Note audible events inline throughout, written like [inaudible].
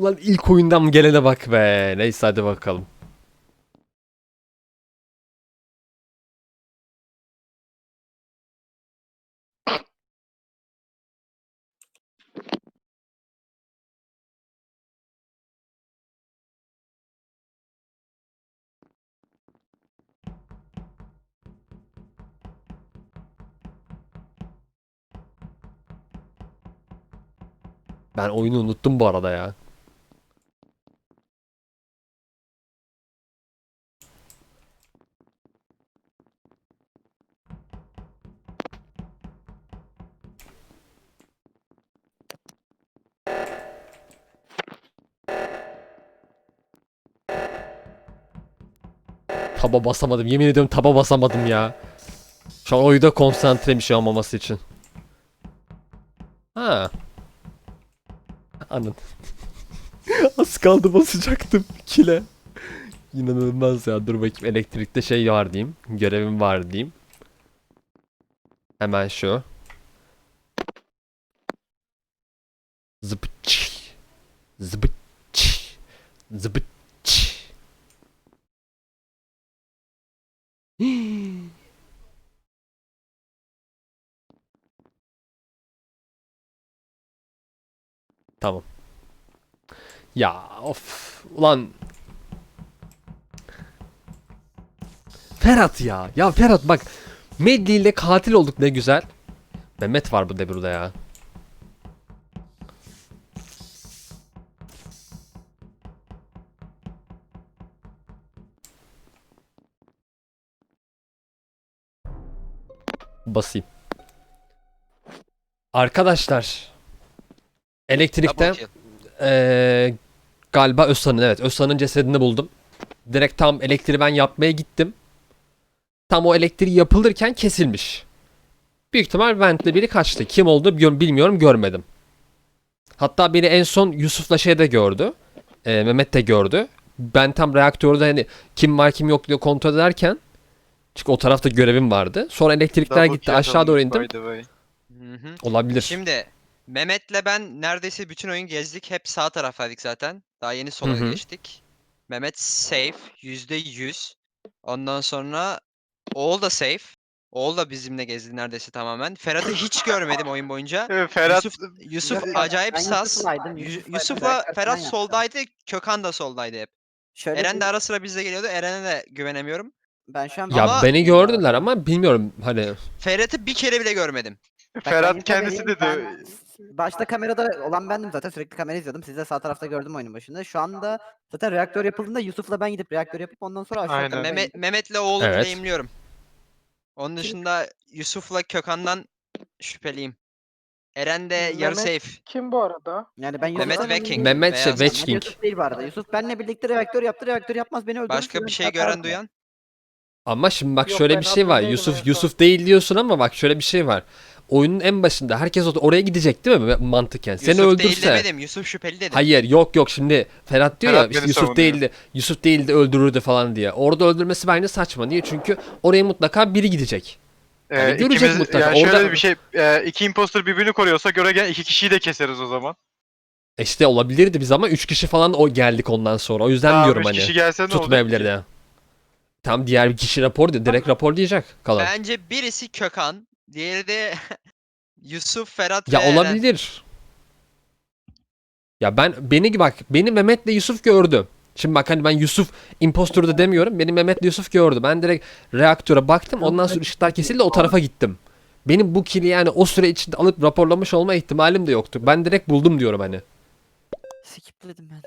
Ulan ilk oyundan gelene bak be. Neyse hadi bakalım. Ben oyunu unuttum bu arada ya. Taba basamadım. Yemin ediyorum taba basamadım ya. Şu an oyunda konsantre bir şey olmaması için. Ha. Anladım. [laughs] Az kaldı basacaktım kile. İnanılmaz ya. Dur bakayım elektrikte şey var diyeyim. Görevim var diyeyim. Hemen şu. [gasps] Tamam. Ya of. Ulan. Ferhat ya. Ya Ferhat bak. Medli ile katil olduk ne güzel. Mehmet var bu de burada ya. Basayım. Arkadaşlar. Elektrikte ee, galiba Özsan'ın evet Özsan'ın cesedini buldum. Direkt tam elektriği ben yapmaya gittim. Tam o elektriği yapılırken kesilmiş. Büyük ihtimal Vent'le biri kaçtı. Kim oldu gör- bilmiyorum görmedim. Hatta beni en son Yusuf'la şeyde gördü. Ee, Mehmet de gördü. Ben tam reaktörde hani kim var kim yok diye kontrol ederken çünkü o tarafta görevim vardı. Sonra elektrikler Double gitti kill aşağı doğru olmuş indim. by the way. Hı hı. Olabilir. Şimdi Mehmet'le ben neredeyse bütün oyun gezdik. Hep sağ taraftaydık zaten. Daha yeni sola Hı geçtik. Mehmet safe. Yüzde yüz. Ondan sonra Oğul da safe. Oğul da bizimle gezdi neredeyse tamamen. Ferhat'ı hiç görmedim oyun boyunca. Evet, [laughs] Ferhat Yusuf, Yusuf acayip ben sas. Yusuf'laydım, Yu- Yusuf'laydım, Yusuf'la Ferhat falan yaptım. soldaydı. Kökan da soldaydı hep. Şöyle Eren bir- de ara sıra bizle geliyordu. Eren'e de güvenemiyorum. Ben şu an ya Ama- beni gördüler ama bilmiyorum hani Ferhat'ı bir kere bile görmedim. Ben Ferhat kendisi vereyim, dedi. başta kamerada olan bendim zaten sürekli kamera izliyordum. Sizi de sağ tarafta gördüm oyunun başında. Şu anda zaten reaktör yapıldığında Yusuf'la ben gidip reaktör yapıp ondan sonra aşağı Aynen. tarafa Mehmet. Mehmet'le oğlu Evet. claimliyorum. Onun dışında Yusuf'la Kökan'dan şüpheliyim. Eren de yarı Mehmet- safe. Kim bu arada? Yani ben Mehmet Yusuf'la Viking. Mehmet Beyaz şey adam. Yusuf değil bu arada. Yusuf benle birlikte reaktör yaptı. Reaktör yapmaz beni öldürür. Başka bir şey gören duyan? Ama şimdi bak Yok, şöyle ben bir şey var. hatırlıyorum Yusuf. Yusuf değil diyorsun ama bak şöyle bir şey var. Oyunun en başında herkes or- oraya gidecek değil mi mantıken? Seni Yusuf değil öldürse. demedim. Yusuf şüpheli dedim. Hayır yok yok şimdi Ferhat diyor Ferhat ya işte beni Yusuf savunuyor. değildi. Yusuf değildi öldürürdü falan diye. Orada öldürmesi bence saçma. Niye? Çünkü oraya mutlaka biri gidecek. Yani Ee, görecek ikimiz, mutlaka. yani şöyle Orada- bir şey, e, iki imposter birbirini koruyorsa göre gel iki kişiyi de keseriz o zaman. E işte olabilirdi biz ama 3 kişi falan o geldik ondan sonra. O yüzden Tamam, diyorum üç hani. kişi gelse ne olacak ki? Tutmayabilirdi. Tam diğer bir kişi rapor diyor. Direkt rapor diyecek kalan. Bence birisi Kökan. Diğeri de [laughs] Yusuf, Ferhat Ya ve Eren. olabilir. Ya ben beni bak beni Mehmet'le Yusuf gördü. Şimdi bak hani ben Yusuf impostorda demiyorum. Beni Mehmet'le Yusuf gördü. Ben direkt reaktöre baktım. Ondan sonra ışıklar kesildi o tarafa gittim. Benim bu kili yani o süre içinde alıp raporlamış olma ihtimalim de yoktu. Ben direkt buldum diyorum hani. Skipledim ben.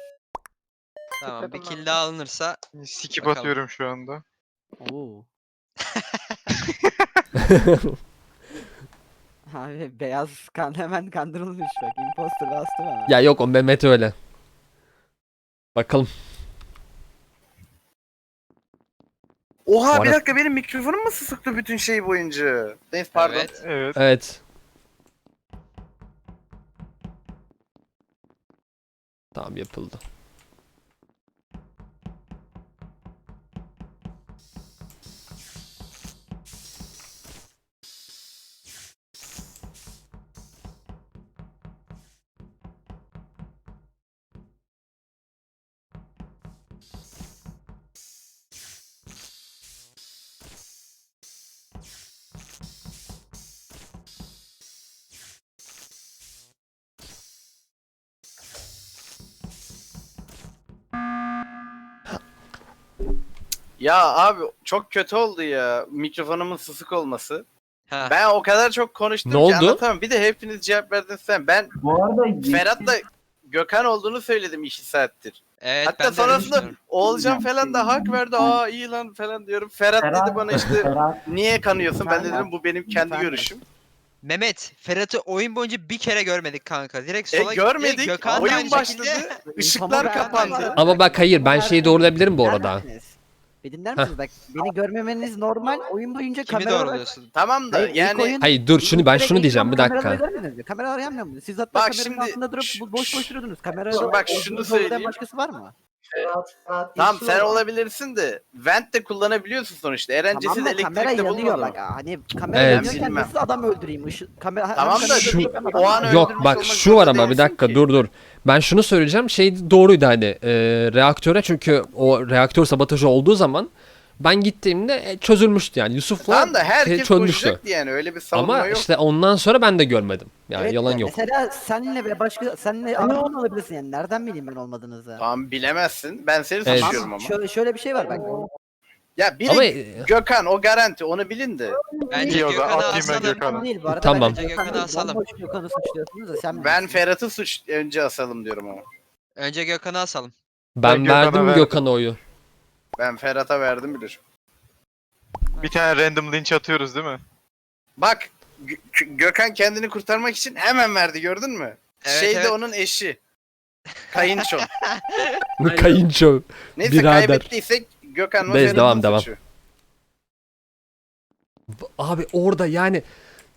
Tamam bir kill daha alınırsa Skip Bakalım. atıyorum şu anda. Oo. [laughs] Abi beyaz kan hemen kandırılmış bak. Imposter bastım ama. Ya yok o Mehmet öyle. Bakalım. Oha bir dakika benim mikrofonum mu sıktı bütün şey boyunca? Neyse pardon. Evet. Evet. Evet. Tamam yapıldı. Ya abi çok kötü oldu ya mikrofonumun susuk olması. Ha. Ben o kadar çok konuştum Ne ki oldu? anlatamam. Bir de hepiniz cevap verdiniz sen. Ben Bu arada Ferhat'la Gökhan olduğunu söyledim iki saattir. Evet, Hatta ben de öyle sonrasında. Oğulcan falan da hak verdi. Aa iyi lan falan diyorum. Ferhat, dedi bana işte Ferhat, niye kanıyorsun? Ben de dedim bu benim kendi görüşüm. Mehmet, Ferhat'ı oyun boyunca bir kere görmedik kanka. Direkt E sola gitti. görmedik. Gökhan da Oyun aynı başladı. şekilde- Işıklar kapandı. Ama bak hayır ben şeyi doğrulayabilirim bu arada. misiniz? Bir dinler misiniz? Bak beni görmemeniz normal. Oyun boyunca Kimi kameralar... doğruluyorsun? Tamam da Hayır, ilk yani oyun- Hayır dur şunu ben Direkt şunu ilk diyeceğim bir kameraları dakika. görmediniz mi? Kameralar yanmıyor mu? Siz hatta Bak kameranın şimdi altında durup bu- boş boş duruyordunuz. Kamera Bak o- şunu söyleyeyim. başkası var mı? Ferhat Tamam sen olabilirsin de vent de kullanabiliyorsun sonuçta. Eren Tamam da kamera elektrikte yanıyor bulmadı. bak. Hani kamera Evet. yanıyorken Bilmem. nasıl adam öldüreyim? Işık, kamera, Tamam da Şu- o an Yok bak şu var zorunda ama bir değilsin dakika ki. dur dur. Ben şunu söyleyeceğim. Şey doğruydu hani e, reaktöre çünkü o reaktör sabotajı olduğu zaman ben gittiğimde e, çözülmüştü yani Yusuf'la Tamam da herkes çözmüştü. yani öyle bir savunma Ama yok. işte ondan sonra ben de görmedim. Yani Evet, yalan yok. Mesela senle ve başka senle araban olabilirsin yani. Nereden bileyim ben olmadığınızı? Tamam bilemezsin. Ben seni Evet. suçluyorum ama. Şöyle, şöyle bir şey var bak. Ya biri Ama Gökhan o garanti onu bilin de. Bence Gökhan'ı atayım ben asalım. Gökhan'ı. Değil bu arada. Tamam. Bence Gökhan'ı Gökhan'ı asalım. bomboş Gökhan'ı suçluyorsunuz da sen Ben. Ferhat'ı suç önce asalım diyorum ama. Önce Gökhan'ı asalım. ben Ben Gökhan'a verdim verdim. Gökhan'a oyu. Ben Ferhat'a verdim bilir. Bir tane random linç atıyoruz değil mi? Bak Gö- Gökhan kendini kurtarmak için hemen verdi gördün mü? Evet, Şeyde evet. onun eşi. Kayınço. [laughs] Kayınço. Neyse Birader. kaybettiysek Gökhan mı Neyse, Ferhat'ın devam, devam. suçu. Abi orada yani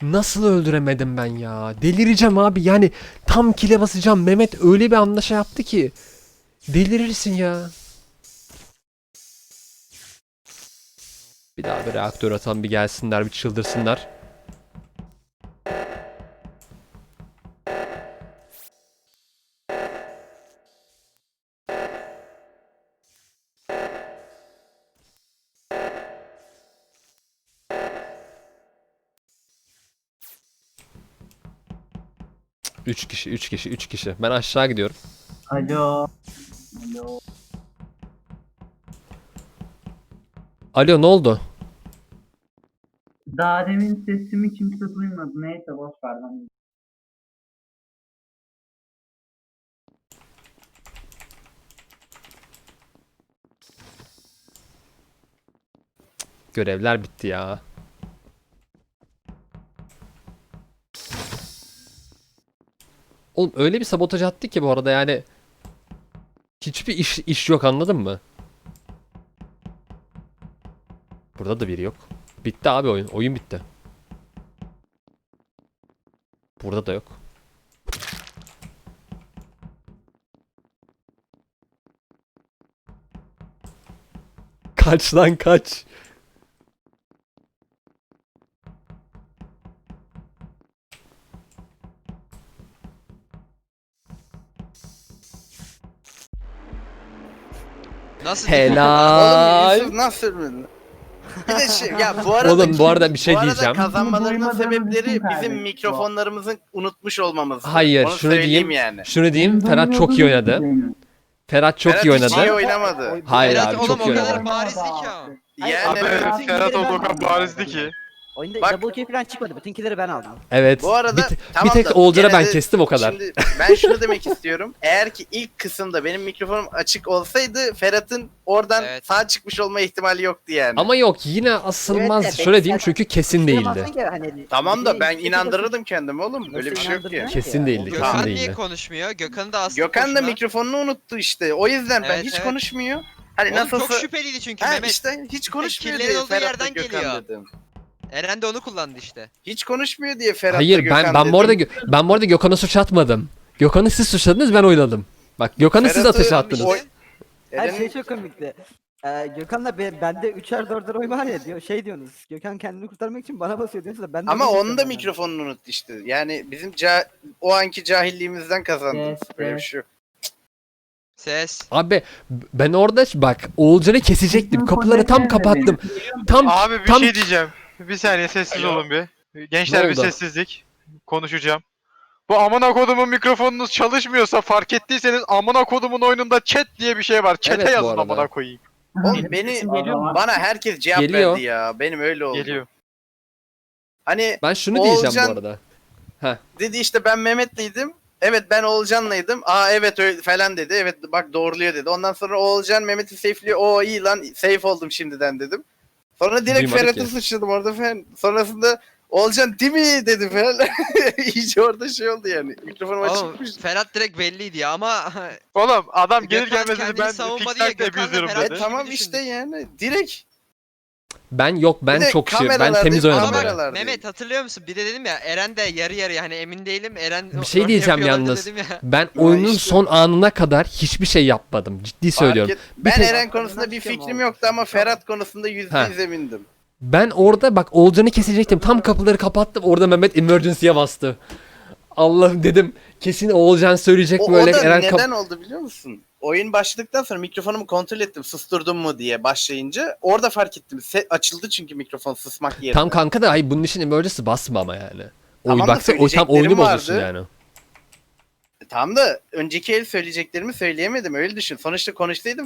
nasıl öldüremedim ben ya? Delireceğim abi yani tam kile basacağım. Mehmet öyle bir anlaşa yaptı ki. Delirirsin ya. Bir daha bir reaktör atan bir gelsinler bir çıldırsınlar. Üç kişi, üç kişi, üç kişi. Ben aşağı gidiyorum. Alo. Alo. Alo ne oldu? Daha demin sesimi kimse duymadı. Neyse boş ver lan. Görevler bitti ya. Oğlum öyle bir sabotaj attı ki bu arada yani hiçbir iş iş yok anladın mı? Burada da biri yok. Bitti abi oyun. Oyun bitti. Burada da yok. Kaç lan kaç. Nasıl? Helal. Oğlum Yusuf nasıl ölmedin? Bir de şey, ya bu arada Oğlum bu arada bir şey bu arada diyeceğim. kazanmalarının sebepleri bizim kaybettik. mikrofonlarımızın unutmuş olmamız. Hayır, Onu şunu söyleyeyim diyeyim. yani. Şunu diyeyim Ferhat çok iyi oynadı. Ferhat çok Ferhat iyi hiç iyi oynadı. oynamadı. Hayır Ferhat abi oğlum çok o iyi kadar oynadı. barizdi ki ama. Yani Abi, Ferhat o kadar barizdi ki. Oyunda Bak- double kill falan çıkmadı. Bütün killleri ben aldım. Evet. Bu arada bir, tamam bir tek da ben de kestim o kadar. Şimdi ben şunu demek istiyorum. [laughs] Eğer ki ilk kısımda benim mikrofonum açık olsaydı Ferhat'ın oradan Evet. sağ çıkmış olma ihtimali yoktu yani. Ama yok yine asılmaz. Evet Şöyle diyeyim çünkü kesin değildi. Hani- tamam da ben inandırırdım kendimi oğlum. Böyle Nasıl bir şey yok ki. Kesin değildi, Olur. kesin Gökhan değildi. niye konuşmuyor? Gökhan'ı da aslında Gökhan da mikrofonunu unuttu işte. O yüzden ben Evet, hiç evet. konuşmuyor. Hani Oğlum nasılsa... çok şüpheliydi çünkü Ha, Mehmet. işte hiç konuşmuyor killerin diye olduğu Ferhat'la yerden Gökhan geliyor. dedim. Eren de onu kullandı işte. Hiç konuşmuyor diye Ferhat'la Hayır Gökhan ben ben bu arada Gö- ben bu arada Gökhan'a suç atmadım. Gökhan'ı siz suçladınız ben oynadım. Bak Gökhan'ı siz Ferhat'ı- ateşe attınız. Oy- Her Eren'in- şey çok komikti. Ee, Gökhan'la be, bende üçer dörder oy var ya diyor şey diyorsunuz. Gökhan kendini kurtarmak için bana basıyor diyorsunuz da ben de Ama onu onun da istiyorum yani. mikrofonunu unuttu işte. Yani bizim ca- o anki cahilliğimizden kazandınız. Evet, Böyle bir evet. şey yok. Ses. Abi ben orada bak Oğulcan'ı kesecektim. Kapıları tam kapattım. Tam Abi bir tam şey diyeceğim. Bir saniye sessiz olun bir. Gençler Ne bir oldu? sessizlik. Konuşacağım. Bu amına kodumun mikrofonunuz çalışmıyorsa fark ettiyseniz amına kodumun oyununda chat diye bir şey var. Chat'e Evet, bu yazın arada. amına koyayım. Oğlum beni bana herkes cevap Geliyor. verdi ya. Benim öyle oldu. Geliyor. Hani Ben şunu diyeceğim Oğulcan- bu arada. dedi işte ben Mehmet'liydim. Evet ben Oğulcan'laydım. Aa evet öyle falan dedi. Evet bak doğruluyor dedi. Ondan sonra Oğulcan Mehmet'i safe'liyor. O iyi lan safe oldum şimdiden dedim. Sonra direkt Duymadık Ferhat'ı ki. suçladım orada falan. Sonrasında Oğulcan değil mi dedi falan. [laughs] İyice orada şey oldu yani. Mikrofonum Oğlum açıkmış. Ferhat direkt belliydi ya ama Oğlum adam [laughs] gelir Gökhan gelmez dedi kendini ben savunma diye fact Gökhan'la Ferhat- E dedi. tamam işte yani. Direkt. Ben yok ben Bir de çok şey. Ben temiz oynadım. Yani. Mehmet hatırlıyor musun? Bir de dedim ya Eren de yarı yarı yani emin değilim. Eren Bir şey rol diyeceğim yapıyor olabilir yalnız. dedim ya. Ben oyunun işte. son anına kadar hiçbir şey yapmadım. Ciddi söylüyorum. Fark et- Ben tek- Eren konusunda bir fikrim yoktu ama Ferhat konusunda yüzde Ha. yüz emindim. Ben orada bak Oğulcan'ı kesecektim. Tam kapıları kapattım. Orada Mehmet emergency'ye bastı. Allah'ım dedim. Kesin Oğulcan söyleyecek O, böyle. o da Eren kap- neden oldu biliyor musun? Oyun başladıktan sonra mikrofonumu kontrol ettim susturdum mu diye başlayınca. Orada fark ettim. Se- açıldı çünkü mikrofon susmak yerine. Tam kanka da ay bunun için emergency basma ama yani. Oy Tamam da baksa o tam oyunu söyleyeceklerim bozulsun vardı. yani. Tam da önceki el söyleyeceklerimi söyleyemedim öyle düşün. Sonuçta konuşsaydım